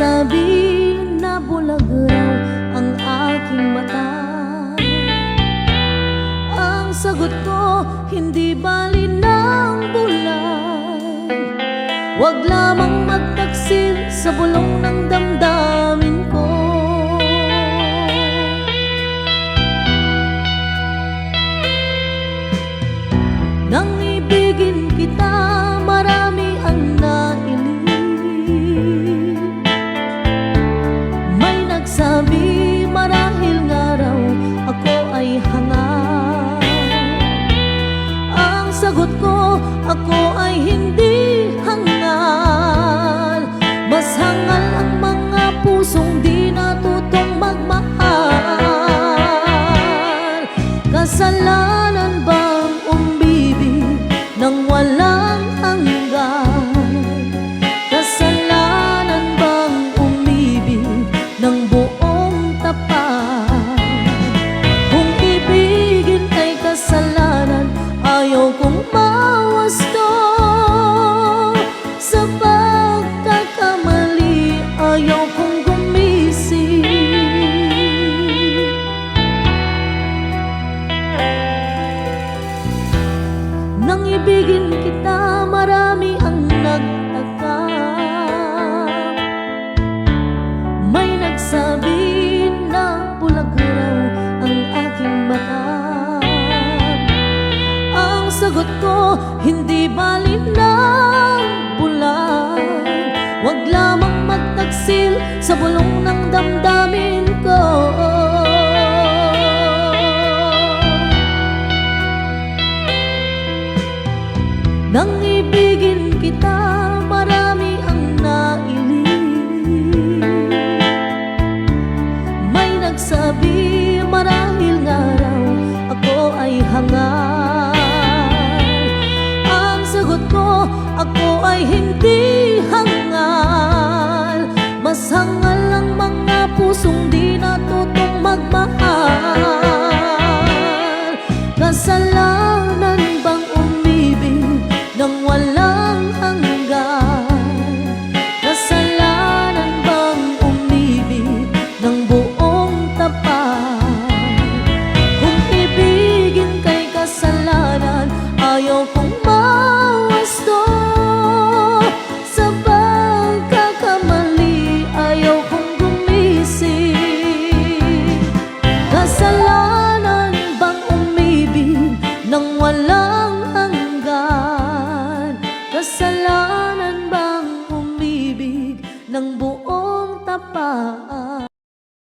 Sabi na bulag raw ang aking mata. Ang sagot ko, hindi bali ng bulag. Huwag lamang magtaksil sa bulong ng damo hằng hoàn ibigin kita, marami ang nagtaka. May nagsabi na bulag raw ang aking mata. Ang sagot ko, hindi bali ng bulan Huwag lamang magtaksil sa bulong ng damdamin ko ako ay hindi hangal. Mas Kasalanan bang umibig ng buong tapat?